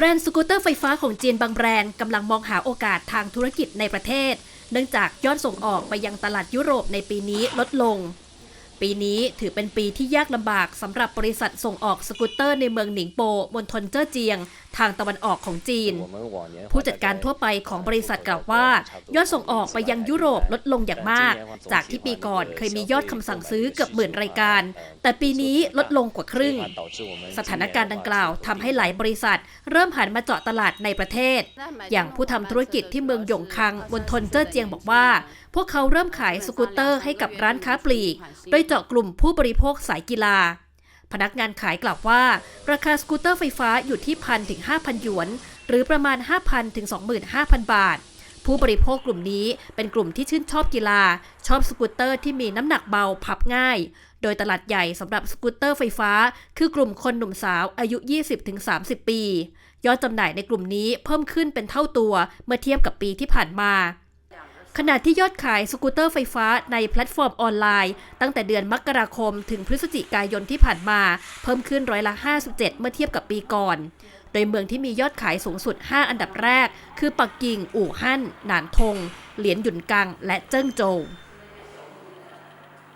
แบรนด์สกูตเตอร์ไฟฟ้าของจีนบางแบรนด์กำลังมองหาโอกาสทางธุรกิจในประเทศ เนื่องจากยอดส่งออกไปยังตลาดยุโรปในปีนี้ลดลง ปีนี้ถือเป็นปีที่ยากลำบากสำหรับบริษัทส่งออกสกูตเตอร์ในเมืองหนิงโปมณฑลเจ้อเจียง ทางตะวันออกของจีน ผู้จัดการทั่วไปของบริษัทกล่าวว่า ยอดส่งออกไปยังยุโรปลดลงอย่างมาก จากที่ปีก่อนเคยมียอดคำสั่งซื้อเกือบหมื่นรายการ แต่ปีนี้ลดลงกว่าครึ่ง สถานการณ์ดังกล่าวทำให้หลายบริษัท เริ่มหันมาเจาะตลาดในประเทศ อย่างผู้ทำธุรกิจที่เมืองหยงคังบนทนเจ้อเจียงบอกว่า พวกเขาเริ่มขายสกูตเตอร์ให้กับร้านค้าปลีก โดยเจาะกลุ่มผู้บริโภคสายกีฬา พนักงานขายกล่าวว่า ราคาสกูตเตอร์ไฟฟ้าอยู่ที่พันถึง5,000 หยวน หรือประมาณ 5,000ถึง25,000 บาท ผู้บริโภคกลุ่มนี้เป็นกลุ่มที่ชื่นชอบกีฬา ชอบสกูตเตอร์ที่มีน้ำหนักเบาพับง่าย โดยตลาดใหญ่สำหรับสกูตเตอร์ไฟฟ้า คือกลุ่มคนหนุ่มสาวอายุ 20-30 ปี ยอดจำหน่ายในกลุ่มนี้เพิ่มขึ้นเป็นเท่าตัวเมื่อเทียบกับปีที่ผ่านมา ขณะที่ยอดขายสกูตเตอร์ไฟฟ้าในแพลตฟอร์มออนไลน์ ตั้งแต่เดือนมกราคมถึงพฤศจิกายนที่ผ่านมา เพิ่มขึ้นร้อยละ 57 เมื่อเทียบกับปีก่อน โดยเมืองที่มียอดขายสูงสุด 5 อันดับแรก คือปักกิ่ง อู่ฮั่น หนานทง เหลียนหยุนกัง และเจิ้งโจว